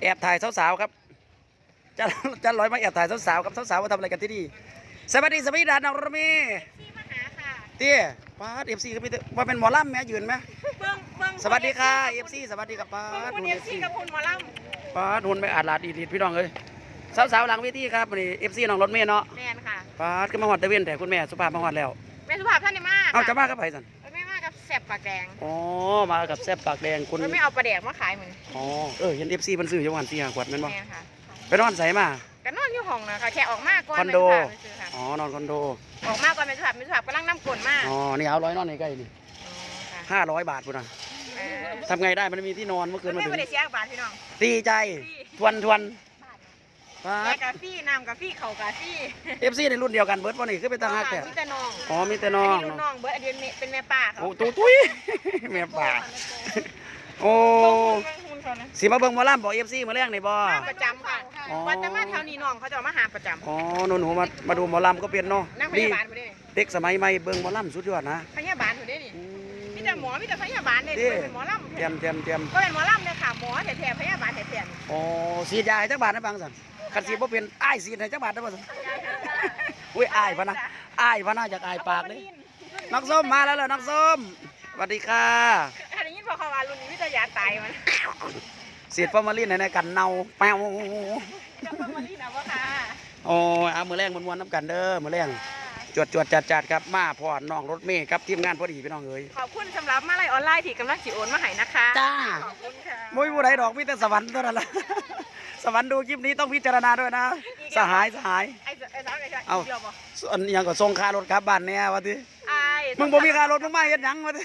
แอบถ่ายสาวๆครับจะจะลอยมาแอบถ่ายสาวๆครับสาวๆมาทำอะไรกันที่นี่สวัสดีสวัสดีดานน้องรถเมีที่มาหาค่ะเตี้ยป้าเอฟซีก็มีแต่ว่าเป็นหมอลำแม่ยืนไหมเบิ้งเบิ้งสวัสดีค่ะเอฟซีสวัสดีครับป้าเบิ้งคุณหุ่นเอเอฟฟซีซีกับคุณหมอลป้าหุ่นไปอาดลาดอีดีพี่น้องเอ้ยสาวๆหลังเวทีครับวันนี้เอฟซีน้องรถเมย์เนาะำแมนค่ะป้าขึ้นมาหอดตะเวนแต่คุณแม่สุภาพมาหอดแล้วแม่สุภาพท่านนี่มากเอาจะมากับไผสัน ปากแดงอ๋อมากับแซ่บปากแดงคุณไม่เอาปลาแดกมาขายเหมือนอ๋อเออเห็นเอฟซีมันซื้อจังหวัดสี่ห้าขวดแม่นบ่แมนค่ะไปนอนใส่มากันนอนอยู่ห้องนะคะแค่ออกมาก่อนคอนโดแม่สุภาพไปซื้อค่ะอ๋อนอนคอนโดออกมาก่อนแม่สุภาพแม่สุภาพกำลังน้ำกลนมากอ๋อนี่เอาร้อยนอนในใกล้นี่อ๋อค่ะห้าร้อยบาทพุ่นนะเออทำไงได้มันไม่มีที่นอนเมื่อคืนมาไม่ถึงไม่ได้เสียบาทพี่น้องดีใจ ทวนทวน ป้าแม่กาแฟน้ำกาแฟเข่ากาแฟเอฟซีในรุ่นเดียวกันเบิร์ดวันนี้คือเป็นตาฮักแต่มีแต่น้องอ๋อมีแต่น้องนนี้รุ่นน้องเบิร์ดอันเดียวเป็นแม่ป้าเขาโอ้ตุ้ยตุ้ยแม่ป่าโอ้เบิ้งหุ่นเขานะสีมาเบิ่งหมอลำบอกเอฟซีมาเรื่องนี่บ่มาประจำค่ะอ๋อวันจะมาแถวนี้น้องเขาจะมาหาประจำอ๋อหนูหนูมามาดูหมอลำก็เป็นเนาะนั่งพดียาบาลมาได้เด็กสมัยใหม่เบิ่งหมอลำสุดยอดนะพยาบาลมาได้นี่อืมีแต่หมอมีแต่พยาบาลเนี่ยดีเป็นหมอลำเตรียมเตรียมเตรียมก็เป็นหมอลำเลยค่ะหมอแท้ๆพยาบาลแท้ๆอ๋อสีดยาให้จักบาทนะบังสัน คันสีบ่เป็นอ้ายสีดให้จักบาทได้บ่สันอุ้ยอ้ายพะนะอ้ายพะนะจากอ้ายปากเลยน้องส้มมาแล้วเหรอน้องส้มสวัสดีค่ะถ้าได้ยินพอเขาว่ารุ่นนี้วิทยาตายมันเสียดฟอร์มาลินในกันเน่าแป้วจะเพิ่งมาลีนะว่าค่ะโอ้ยเอามือแรงมวนๆน้ำกันเด้อมือแรงจวดจวดจัดจัดครับมาพอดน้องรถเมย์ครับทีมงานพอดีพี่น้องเอ้ยขอบคุณสำหรับมาลัยออนไลน์ที่กำลังจิโอนมาให้นะคะ จ้า ขอบคุณค่ะมุ้ยผู้ใดดอกมีแต่สวรรค์เท่านั้นละ สวรรค์ดูคลิปนี้ต้องพิจารณาด้วยนะ สหายสหาย ไอ้ไอ้สาวไอ้สาวเอ้าเดียวบ่ส่วนอหยังก็ส่งค่ารถกลับบ้านเนี่ยวะทีไอ้มึงบ่มีค่ารถมึงมาเฮ็ดหยังวะที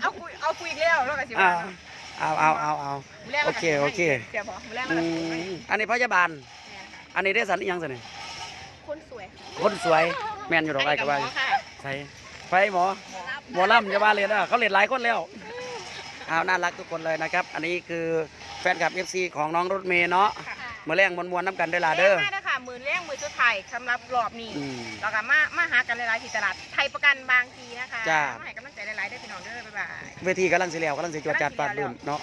เอาคุยเอาคุยอีกแล้วแล้วก็สิอ่าว่าเอาเอาเอาเอามื้แรกโอเคโอเคเดี๋ยวบอกมื้อแรกอืแล้วก็มอันนี้พยาบาลอันนี้ได้สันอิหยังสันนี่คนสวยคนสวยแม่นอยู่ดอกไอ้กับหมว่าอค่ะใช่ไปหมอ หมอลำจะมาเรียนอะเขาเรียนหลายคนแล้วเอาน่ารักทุกคนเลยนะครับ อันนี้คือ แฟนคลับ FC ของน้องรถเมย์เนาะค่ะมาแรงมวนๆน้ำกันได้อล่ะเด้อ แรกมากนะคะมือแรกมือสุดท้ายสำหรับรอบนี้อืมแล้วก็มามาหากันหลายๆที่ตลาดไทยประกันบางทีนะคะจ้า มาให้กำลังใจหลายๆได้อพี่น้องเด้อบ๊ายบาย เวทีกำลังสิแล้วกำลังสิจวดจัดปาดลืมเนาะ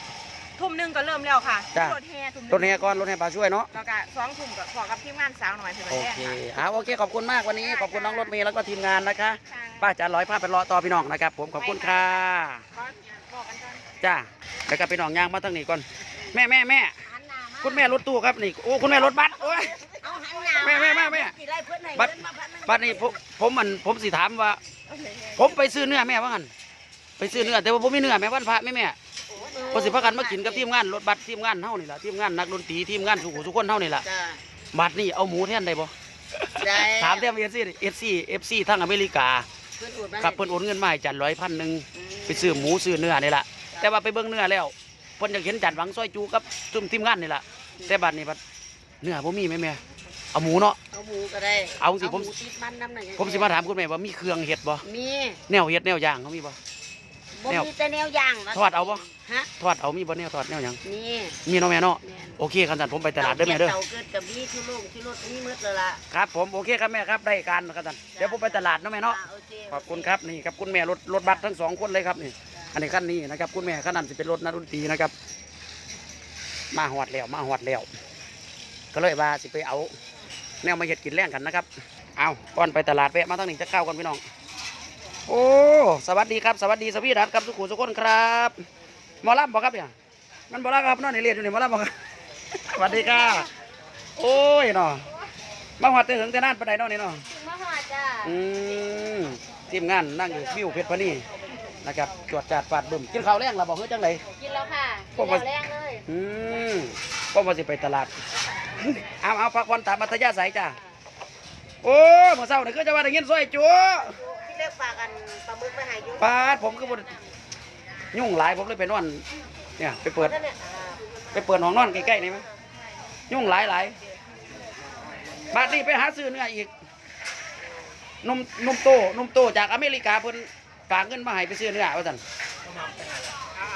ทุ่มหนึ่งก็เริ่มแล้วค่ะจ้า รถแห่ทุ่มหนึ่งรถแห่ก่อนรถแห่ปลาช่วยเนาะ แล้วก็สองทุ่มก็ขอกับทีมงานสาวหน่อยเพื่อนโอแรกเคค่ะเอาโอเค ขอบคุณมากวันนี้ ขอบคุณน้องรถเมย์แล้วก็ทีมงานนะคะ ค่ะ ป้าจะร้อยผ้าเป็นรอต่อพี่น้องนะครับ ผมขอบคุณค่ะ ขอบอกกันก่อน จ้าแล้วก็พี่น้องย่างมาทั้งนี้ก่อน แม่แม่แม่หันหน้ามาคุณแม่รถตู้ครับนี่โอ้คุณแม่รถบัสโอ้ย เอาหันหน้าแม่แม่แม่แม่กี่ไร่เพื่อนไหนบัตรเงินมาพันหนึ่งบัสนี่ผมผมมันผมสิถามว่า ผมไปซื้อเนื้อแม่ว่างันไปซื้อเนื้อแต่ว่าผมมีเนื้อแม่วันพระแม่แม่พอสิพากันมากินกับทีมงานรถบัสทีมงานเฮานี่ล่ะทีมงานนักดนตรีทีมงานสุขุสุคนเฮานี่ล่ะจ้า บัตรนี่เอาหมูแทนได้บ่ได้ ถามแทนเอฟซีเอฟซีเอฟซีทั้งอเมริกาเพื่อนอุดมาครับเพิ่นโอนเงินมาให้จันร้อยพันหนึ่งไปซื้อหมูซื้อเนื้อนี่ล่ะแต่ว่าไปเบิ่งเนื้อแล้ว เพิ่นอยากเห็นจันหวังซอยจูกับซุ่มทีมงานนี่ล่ะแต่บัดนี้บัดเนื้อบ่มีแม่แม่เอาหมูเนาะ เอาหมูก็ได้เอาสิผม หติดมันน้ำหน่อยผมสิมาถามคุณแม่ว่ามีเครื่องเฮ็ดบ่มีแนวเฮ็ดแนวย่างเขามีบ่ บ่แนวมีแต่แนวย่างนะทอดเอาบ่ ฮะทอดเอามีบ่แนวทอดแนวหยังมีมีเนาะแม่เนาะแม่นโอเคคันสันผมไปตลาดเด้อแม่เด้อ เต่าเกิดกับมีที่ลูกที่รถมีมืดเลยล่ะครับผมโอเคครับแม่ครับได้การคันสันเดี๋ยวผมไปตลาดเนาะแม่เนาะโอเคขอบคุณครับนี่ครับคุณแม่รถรถบัสทั้งสองคนเลยครับนี่ อันนี้ขั้นนี้นะครับ คุณแม่ขั้นนั้นจะเป็นรถนักดนตรีนะครับ มาหอดแล้วมาหอดแล้วก็เลยว่าสิไปเอา แนวมาเห็ดกินแรงกันนะครับ เอาก่อนไปตลาดแวะมาทั้งนี้จะเข้ากันพี่น้อง โอ้สวัสดีครับสวัสดีสวีดัสครับสุขุสุขคนครับหมอลำบอกครับเนี่ยมันบอลำครับนอนในเรียนอยู่นี่หมอลำบอกครับสวัสดีค่ะโอ้ยเนาะมาหอดเตถึงแต่นานปานใดเนาะนี่เนาะมาหอดจ้าอืมทีมงานนั่งอยู่วิวเพชรพะนี่ นะครับจวดจัดปาดบึ้มกินข้าวแรงเราบอกเฮ้ยจังไรกินแล้วค่ะพวกมันแรงเลยอืมก็มาสิไปตลาดเอาเอาพักวันตามมัธยาสายจ้าโอ้ยเมื่อเช้านี่คือจะว่าได้ยินซอยจัวที่เลือกปลากันปลาหมึกไปหายุปาดผมคือบ่ยุ่งหลายผมเลยไปนอนเนี่ยไปเปิดนั่นเนี่ยไปเปิดห้องนอนใกล้ๆนี่ไหมยุ่งหลายหลายบาดนี้ไปหาซื้อเนื้ออีกนมนมโตนมโตจากอเมริกาเพิ่น ฝากเงินมาให้ไปซื้อเนื้อว่าซั่น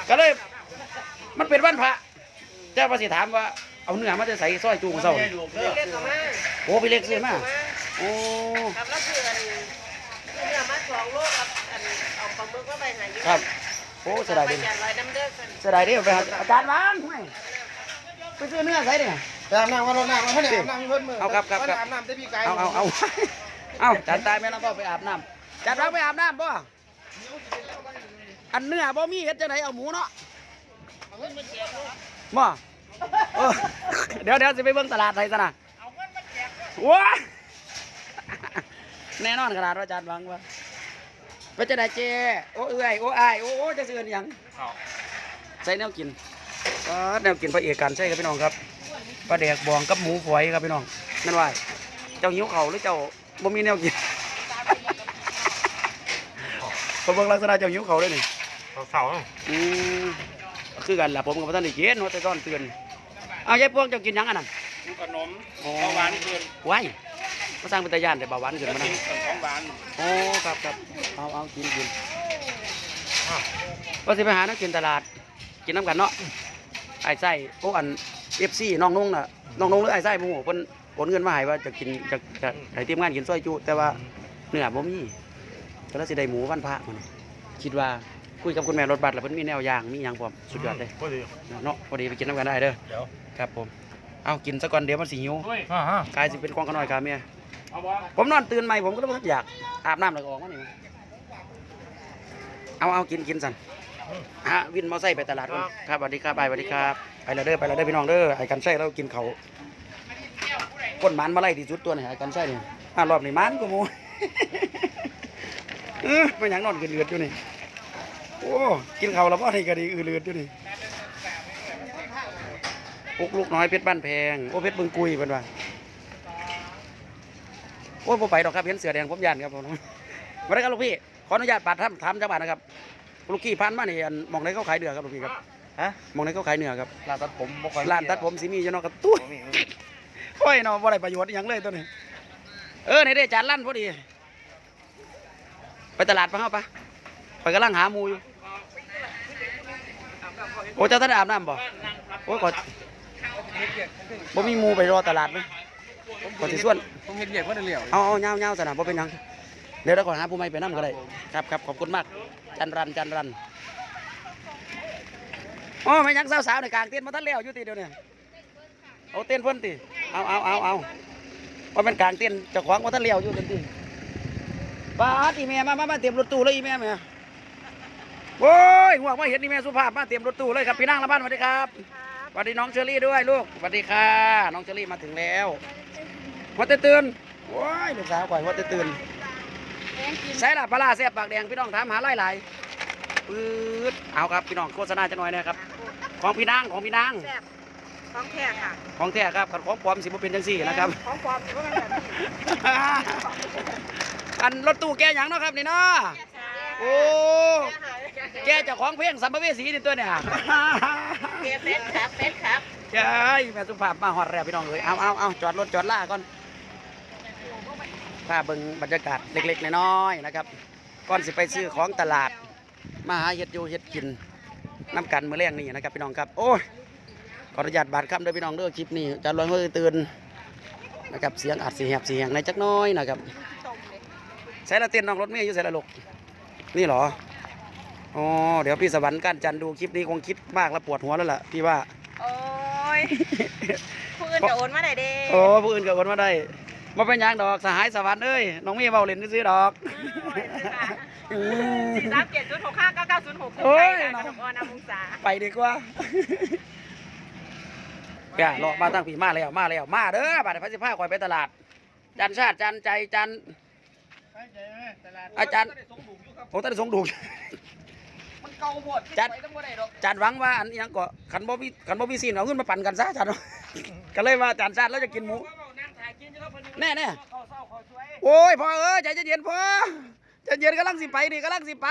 ก็เลยมันเป็นวันพระเจ้าภาษีถามว่าเอาเนื้อมาจะใส่ซอยจูงเศร้านี่เลือกกับมาโอ้พี่เล็กซื้อมาโอ้กับแล้วคืออันเนื้อมาสองโลกับอันเอาปลาหมึกก็ไปหายุครับโอ้เสียดายเด้จัดร้อยน้ำเด้อกันเสียดายเด้ไปหาอาจารย์วางไม่ไปซื้อเนื้อใส่เนี่ยไปอาบน้ำวันรถน้ำมาให้อาบน้ำเพิ่นมือเอาครับครับครับอาบน้ำได้พี่ไก่เอาเอาเอาเอาจานตายแม่น้ำพ่อไปอาบน้ำจานวางไปอาบน้ำป่ะ อันเนื้อบ่มีเฮ็ดจังไหนเอาหมูเนาะบ่เออเดี๋ยวเดี๋ยวสิไปเบิ่งตลาดไทยซะนะว้าแน่นอนขนาดว่าจานวางว่าไปจะได้เจโอ้เอื้อยโอ้อายโอ้โอ้จะซื้ออนหยังใส่แนวกินก็แนวกินพระเอกการใช่ครับพี่น้องครับปลาแดกบองกับหมูฝอยครับพี่น้องนั่นว่าเจ้าหิวเขาวหรือเจ้าบ่มีแนวกิน พอเบิ่งลักษณะเจ้าหิวเขาวเลยนี่เสาอืมคือกันล่ะผมกับท่านได้กินว่าแต่ตอนเตือนเอายายพวงเจ้ากินหยังอันนั้นขนมอ๋อเบาหวานเกินไว้มาสร้างเป็นตาย่านแต่เบาหวานขึ้นมานะของหวานโอ้ครับครับเอาเอากินกินก็สิไปหานักกินตลาด กินน้ำกันเนาะไอ้ไส้โอ้อันเอฟซีน้องนุ่งน่ะน้องนุ่งหรือไอ้ไส้หมูเพิ่นโอนเงินมาให้ว่าจะกินจะจะให้ทีมงานกินซอยจุแต่ว่าเนื้อบ่มี ก็แล้วสิได้หมูวันพระมันคิดว่าคุยกับคุณแม่รถบัสแล้วเพิ่นมีแนวอย่างมีหยังพร้อมสุดยอดเลยพอดีเนาะพอดีไปกินน้ำกันได้เด้อเดี๋ยวครับผมเอากินซะก่อนเดี๋ยวมันสิหิวอ่าฮะกลายสิเป็นของขน้อยครับเมียเอาบ่ผมนอนตื่นใหม่ผมก็เลยบ่อยากอาบน้ำแล้วก็ออกมานี่เอาเอากินกินสันฮะวินมอไซค์ไปตลาดก่อนครับสวัสดีครับไปสวัสดีครับไปแล้วเด้อไปแล้วเด้อพี่น้องเด้อไอ้กันใช่เรากินเขาวก้นหมันมาไล่ที่สุดตัวนี่ไอ้กันใช่นี่อ่ารอบนี้มันกูมู เออไม่หยังนอนกินเลือดอยู่นี่โอ้กินเขาวแล้วพ่อนี่ก็ดีอือเลือดอยู่นี่ปุกลูกน้อยเพชรบ้านแพงโอ้เพชรบึงกุยเป็นว่าโอ้ยผมไปดอกครับเห็นเสือแดงผมยันครับผมมาได้ครับลูกพี่ขออนุญาตปัดทำทำจังหวัดนะครับลูกกี้พันมาเนี่ยมองไหนเขาขายเดือครับลูกพี่ครับฮะมองไหนเขาขายเนื้อครับร้านตัดผมบ่ค่อยร้านตัดผมสีมีอยู่เนอกกระตุ้ยโอ้ยเนาะบ่ได้ประโยชน์อหย่างเลยตัวนี้เออในได้จานลั่นพอดี ไปตลาดปะเฮาปะไปกำลังหาหมูอยู่ โอ้เจ้าท่านได้อาบน้ำบ่โอ้ยก่อบ่มีหมูไปรอตลาดไหมก่อสิส่วน ผมเห็นเรียกว่าเดียวเอาเอาเงาเงาสนามบ่เป็นหยังเดี๋ยวเราก่อนหาผู้ไม่ไปนั่ก็ได้ครับครับขอบคุณมาก จันรันจันรันโอ้ไม่ยังสาวๆในกลางเต้นมาทันแล้วอยู่ตีเดียวเนี่ยเอาเต้นเพิ่นตีเอาเอาเอาเอาว่าเป็นกลางเต้นเจ้าของมาทันแล้วอยู่ตี ป้าดอีแม่มามามาเตรียมรถตู้เลยอีแม่แม่โอ้ยห่วงมาเห็นอีแม่สุภาพมาเตรียมรถตู้เลยครับพี่นางละบ้านสวัสดีครับสวัสดีน้องเชอรี่ด้วยลูกสวัสดีค่ะ น้องเชอรี่มาถึงแล้วหัวเตตื่นโอ้ยลูกสาวก่อยหัวเตตื่นใส่ละปลาร้าแซ่บปากแดงพี่น้องถามหาไล่ไหลายปื๊ดเอาครับพี่น้องโฆษณาจะหน่อยนะครับ ของพี่นางของพี่นางแซ่บของแท้ค่ะของแท้ครับขันของปลอมสิบ่เป็นจังซี่นะครับของปลอมถือว่ามันแบบนี้ อันรถตู้แกหยังเนาะครับนี่เนาะโอ้แกเจ้าของเพลงสัมภเวสีนี่ตัวเนี่ยเกเฟสครับเฟสครับใช่แม่สุภาพมาฮอดแล้วพี่น้องเอ้ยเอาเอาเอาจอดรถจอดล่าก่อนพาเบิ่งบรรยากาศเล็กๆน้อยๆนะครับก่อนสิไปซื้อของตลาด มาหาเห็ดอยู่เห็ดกินน้ำกันมื้อแรงนี่นะครับพี่น้องครับ โอ้ยขออนุญาตบาดคำเด้อพี่น้องเด้อคลิปนี้จะลอยมือตื่นนะครับเสียงอัดเสียงแหบเสียงในจักน้อยนะครับ ใส่ละเต้นน้องรถเมย์อยู่ใส่ละลูกนี่เหรออ๋อเดี๋ยวพี่สวรรค์การจันทร์ดูคลิปนี้คงคิดมากแล้วปวดหัวแล้วล่ะพี่ว่า โอ้ยผู้อื่นจะโอนมาได้เด้โอ้ผู้อื่นเกิดคนมาได้มาเป็นหยังดอกสหายสวรรค์เอ้ยน้องมีเบาเล่นซื้อๆดอกอืมสี่สามเจ็ดศูนย์หกห้าเก้าเก้าศูนย์หกโอ้ยใช่ค่ะออนามุงษาไปดีกว่าแกรอมาตั้งปีมาแล้วมาแล้วมาเด้อบัดนี้พระสิพาคอยไปตลาด จันชาติจันใจจัน อาจารย์ผมต้องได้ส่งดูกมันเก่าหมดจัดไปต้องบ่ได้ดอกจันหวังว่าอันอิหยังก็ขันบ่มีขันบ่มีซีนเอาเงินมาปั่นกันซะจันก็เลยว่าจันชาติแล้วจะกินหมูแน่แน่โอ้ยพ่อเอ้ยใจเย็นๆพ่อใจเย็นกำลังสิไปนี่กำลังสิไป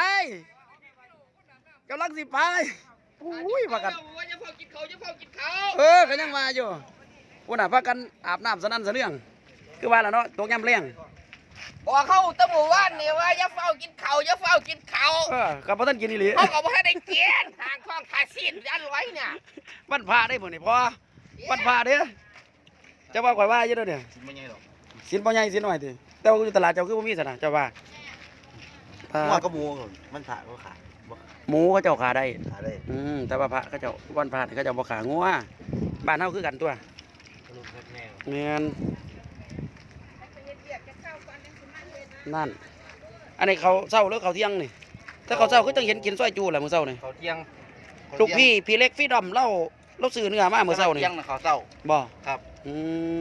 กำลังสิไปอุ้ยว่ากันอย่าเฝ้ากินเขาอย่าเฝ้ากินเขาเออก็ยังมาอยู่วันน่ะพากันอาบน้ำสนั่นสะเรื่องคือว่าแล้วเนาะตกยำเลี้ยง บอกเขาตะหมู่ว่านนี่ว่าอย่าเฝ้ากินเขาอย่าเฝ้ากินเขาเออกับพ่ท่านกินอีหลีเขาก็บ่ให้ได้กินทางคลองทาซีนอันไว้เนี่ยวันพระได้หมดนี่พ่อวันพระเด้อจะว่าข่อยว่าอยู่เด้อเนี่ยกินไม่ใช่หรอกสินบ่ใหญ่สินน้อยติแต่ว่าอยู่ตลาดเจ้าคือบ่มีซะนะเจ้าว่าพระหัวกระมูมันผ่าก็ขาดบ่บหมูเขาเจ้าขาได้หาได้อืมแต่ว่าพระเขาเจ้าวันพระนี่เขาเจ้าบ่ขางัวบ้านเฮาคือกันตัวลูกเฮ็ดแมวแม่น นั่น อันนี้เขาเช้าหรือเขาเที่ยงนี่ถ้าเขาเช้าคือจังเห็นกินซอยจูแหละมื้อเช้านี่เขาเที่ยงลูกพี่พี่เล็กพี่ดอมเล่าเราซื้อเนื้อมามื้อเช้านี่เที่ยงน่ะเขาเศร้าบ่ครับอืม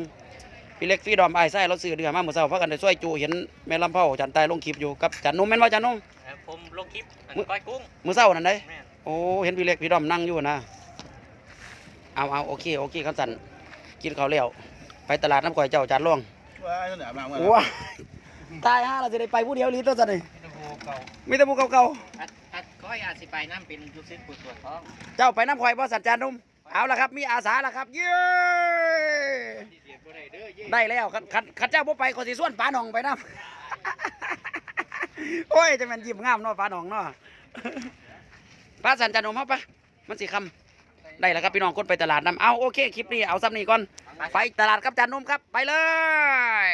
พี่เล็กพี่ดอมอ้ายไส้เราซื้อเนื้อมามื้อเช้าพากันได้ซอยจูเห็นแม่ลำเผาจันตายลงคลิปอยู่กับจันนุ่มแม่นว่าจันนุ่มผมลงคลิปมื้อก้อยกุ้งมื้อเช้านั่นเด้แม่นโอ้เห็นพี่เล็กพี่ดอมนั่งอยู่นะเอาเอาโอเคโอเคครับสันกินข้าวแล้วไปตลาดน้ำข่อยเจ้าจานล่วง ว้ายเหนือมาเมื่อว้าตายฮะเราจะได้ไปผู้เดียวลีตัวสันนี่ที่ตะบูเก่ามีแต่ผู้เก่าอัดอัดก้อยอาจสิไปน้ำเป็นลูกศิษย์ผู้ตวจท้องๆเจ้าไปน้ำข่อยบ่สันจานนุ่มเอาละครับมีอาสาละครับเย้ที่เสียบ่ได้เด้อเย่ได้แล้วคันคันคันเจ้าบ่ไปขอสิส่วนปลาหนองไปน้ำ โอ้ยจะแมันยิ้มงามเนาะปลาหนองเนาะปลาสันจานนุ่มเฮาปะมันสิคำ ได้แล้วครับพี่น้องคนไปตลาดน้ำเอาโอเคคลิปนี้เอาซ้ำนี้ก่อนไปตลาดครับจานนุ่มครับไปเลย